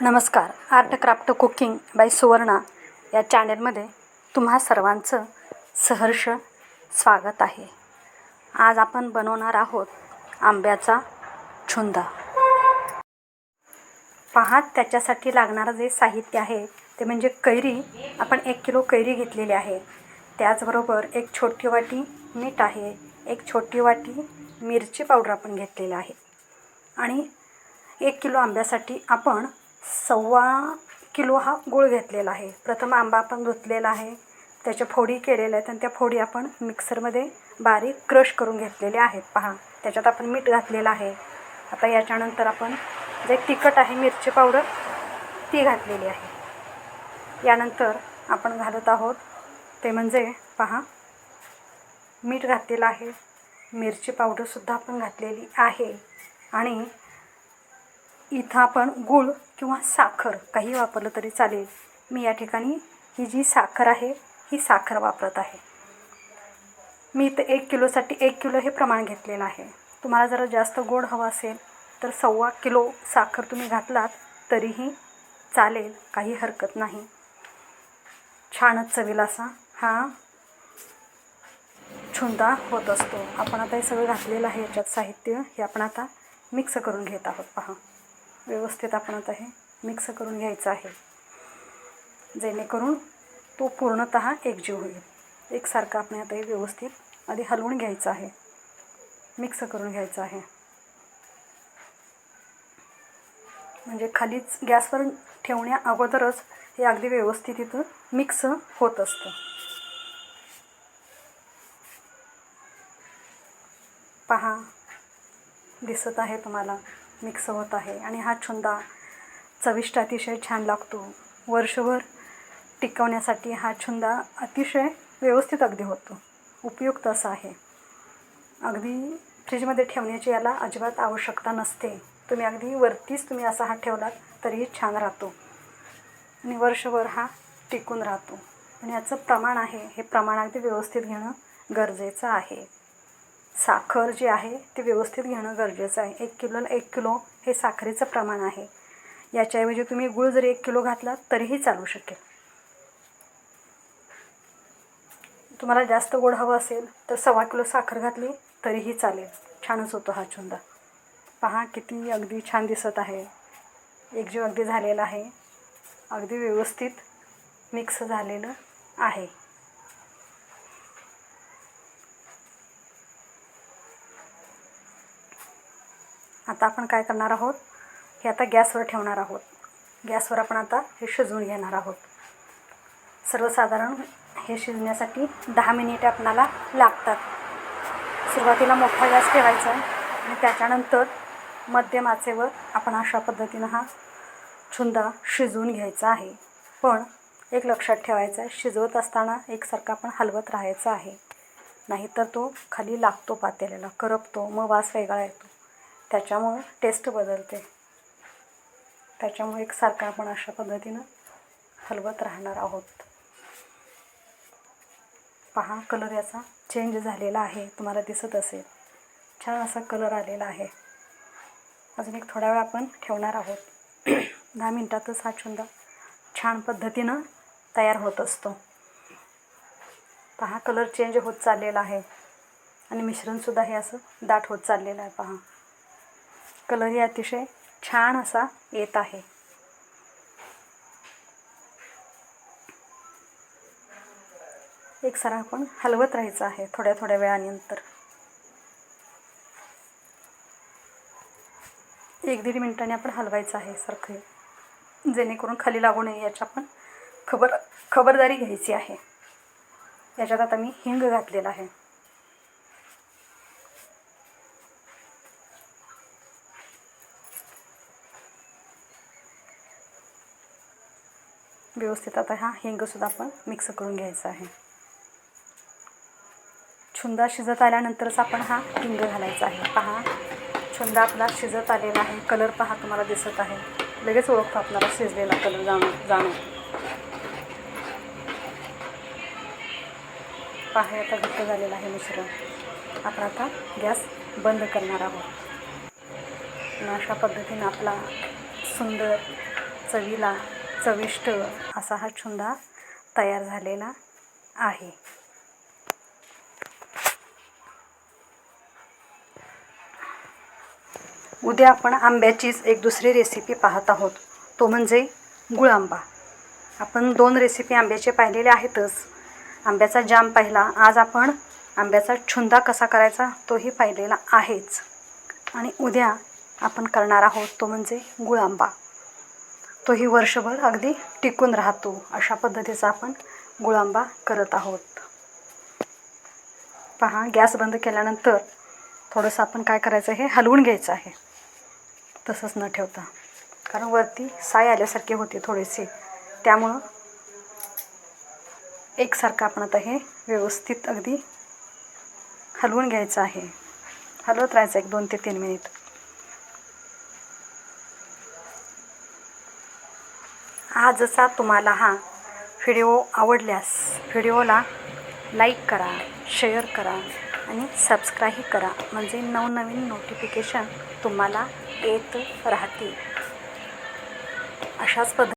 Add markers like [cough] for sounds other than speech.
नमस्कार. Art craft cooking by Suvarna या चॅनेलमध्ये तुम्हा सर्वांचं सहर्ष स्वागत आहे. आज आपण बनवणार आहोत आंब्याचा छुंदा. पहा त्याच्यासाठी लागणारं जे साहित्य आहे ते म्हणजे कैरी. आपण एक किलो कैरी घेतलेली आहे. त्याचबरोबर एक छोटी वाटी मीठ आहे एक छोटी वाटी मिरची पावडर आपण घेतलेलं आहे. आणि एक किलो आंब्यासाठी आपण सव्वा किलो हा गूळ घेतलेला आहे. प्रथम आंबा आपण धुतलेला आहे. त्याच्या फोडी केलेल्या आहेत आणि त्या फोडी आपण मिक्सरमध्ये बारीक क्रश करून घेतलेल्या आहेत. पहा त्याच्यात आपण मीठ घातलेलं आहे. आता याच्यानंतर आपण जे तिखट आहे मिरची पावडर ती घातलेली आहे. यानंतर आपण घालत आहोत ते म्हणजे पहा मीठ घातलेलं आहे. मिरची पावडरसुद्धा आपण घातलेली आहे. आणि इथं आपण गूळ किंवा साखर काही वापरलं तरी चालेल. मी या ठिकाणी ही जी साखर आहे ही साखर वापरत आहे. मी इथं एक किलोसाठी एक किलो हे प्रमाण घेतलेलं आहे. तुम्हाला जरा जास्त गोड हवं असेल तर सव्वा किलो साखर तुम्ही घातलात तरीही चालेल काही हरकत नाही. छानच चवीला असा हा छुंदा होत असतो. आपण आता हे सगळं घातलेलं आहे याच्यात साहित्य हे आपण आता मिक्स करून घेत आहोत. पहा. व्यवस्थित आपण आता हे मिक्स करून घ्यायचं आहे. जेणेकरून तो पूर्णत एकजीव होईल. एकसारखं आपण आता हे व्यवस्थित आधी हलवून घ्यायचं आहे. मिक्स करून घ्यायचं आहे. म्हणजे खालीच गॅसवर ठेवण्या अगोदरच हे अगदी व्यवस्थित इथं मिक्स होत असतं. पहा दिसत आहे तुम्हाला. मिक्स होत आहे आणि हा छुंदा चविष्ट अतिशय छान लागतो. वर्षभर टिकवण्यासाठी हा छुंदा अतिशय व्यवस्थित अगदी होतो. उपयुक्त असा आहे. अगदी फ्रीजमध्ये ठेवण्याची याला अजिबात आवश्यकता नसते. तुम्ही अगदी वरतीच तुम्ही असा हा ठेवलात तरीही छान राहतो. आणि वर्षभर हा टिकून राहतो. आणि याचं प्रमाण आहे हे प्रमाण अगदी व्यवस्थित घेणं गरजेचं आहे. साखर जी आहे ते व्यवस्थित घेणं गरजेचं आहे. एक किलोला एक किलो हे साखरेचं प्रमाण आहे. याच्याऐवजी तुम्ही गूळ जरी एक किलो घातला तरीही चालू शकेल. तुम्हाला जास्त गोड हवं असेल तर सव्वा किलो साखर घातली तरीही चालेल. छानच होतो हा चुंदा पहा किती अगदी छान दिसत आहे. एकजीव अगदी झालेला आहे. अगदी व्यवस्थित मिक्स झालेलं आहे. आता आपण काय करणार आहोत? हे आता गॅसवर ठेवणार आहोत. गॅसवर आपण आता हे शिजवून घेणार आहोत. सर्वसाधारण हे शिजण्यासाठी दहा मिनिटे आपणाला लागतात. सुरुवातीला मोठा गॅस ठेवायचा आणि त्याच्यानंतर मध्यम आचेवर आपण अशा पद्धतीनं हा छुंदा शिजवून घ्यायचा आहे. पण एक लक्षात ठेवायचं आहे शिजवत असताना एकसारखा आपण हलवत राहायचं आहे. नाहीतर तो खाली लागतो पातेल्याला करपतो मग वास वेगळा येतो. त्याच्यामुळं टेस्ट बदलते. त्याच्यामुळे एकसारखा आपण अशा पद्धतीनं हलवत राहणार आहोत. पहा कलर याचा चेंज झालेला आहे तुम्हाला दिसत असेल. छान असा कलर आलेला आहे. अजून एक थोडा वेळ आपण ठेवणार आहोत. [clears throat] दहा मिनटातच हा छुंदा छान पद्धतीनं तयार होत असतो. पहा कलर चेंज होत चाललेला आहे. आणि मिश्रणसुद्धा हे असं दाट होत चाललेलं आहे पहा. कलरही अतिशय छान असा येत आहे. एक सरा आपण हलवत राहायचं आहे थोड्या थोड्या वेळानंतर. एक दीड मिनिटाने आपण हलवायचं आहे सारखं. जेणेकरून खाली लागू नये याची आपण खबर खबरदारी घ्यायची आहे. याच्यात आता मी हिंग घातलेला आहे. व्यवस्थित आता हा हिंगसुद्धा आपण मिक्स करून घ्यायचा आहे. छुंदा शिजत आल्यानंतरच आपण हा हिंग घालायचा आहे. पहा छुंदा आपला शिजत आलेला आहे. कलर पहा तुम्हाला दिसत आहे. लगेच ओळखतो आपल्याला शिजलेला कलर जाणू जाणू पहा आता घट्ट झालेला आहे मिश्रण. आपण आता गॅस बंद करणार आहोत. अशा पद्धतीनं आपला सुंदर चवीला चविष्ट असा हा छुंदा तयार झालेला आहे. उद्या आपण आंब्याचीच एक दुसरी रेसिपी पाहत आहोत. तो म्हणजे गुळ आंबा आपण दोन रेसिपी आंब्याचे पाहिलेले आहेतच. आंब्याचा जाम पाहिला आज आपण आंब्याचा छुंदा कसा करायचा तोही पाहिलेला आहेच. आणि उद्या आपण करणार आहोत तो म्हणजे गुळ आंबा तोही वर्षभर अगदी टिकून राहतो अशा पद्धतीचा आपण गुळांबा करत आहोत. पहा गॅस बंद केल्यानंतर थोडंसं आपण काय करायचं हे हलवून घ्यायचं आहे. तसंच न ठेवता. कारण वरती साय आल्यासारखे होते थोडेसे त्यामुळं एकसारखं आपण आता हे व्यवस्थित अगदी हलवून घ्यायचं आहे. हलवत राहायचं एक दोन ते तीन मिनिट. आजचा तुम्हाला हा व्हिडिओ आवडल्यास व्हिडिओला लाईक करा शेअर करा आणि सबस्क्राईब करा. म्हणजे नवनवीन नोटिफिकेशन तुम्हाला येत राहतील. अशाच पद्धती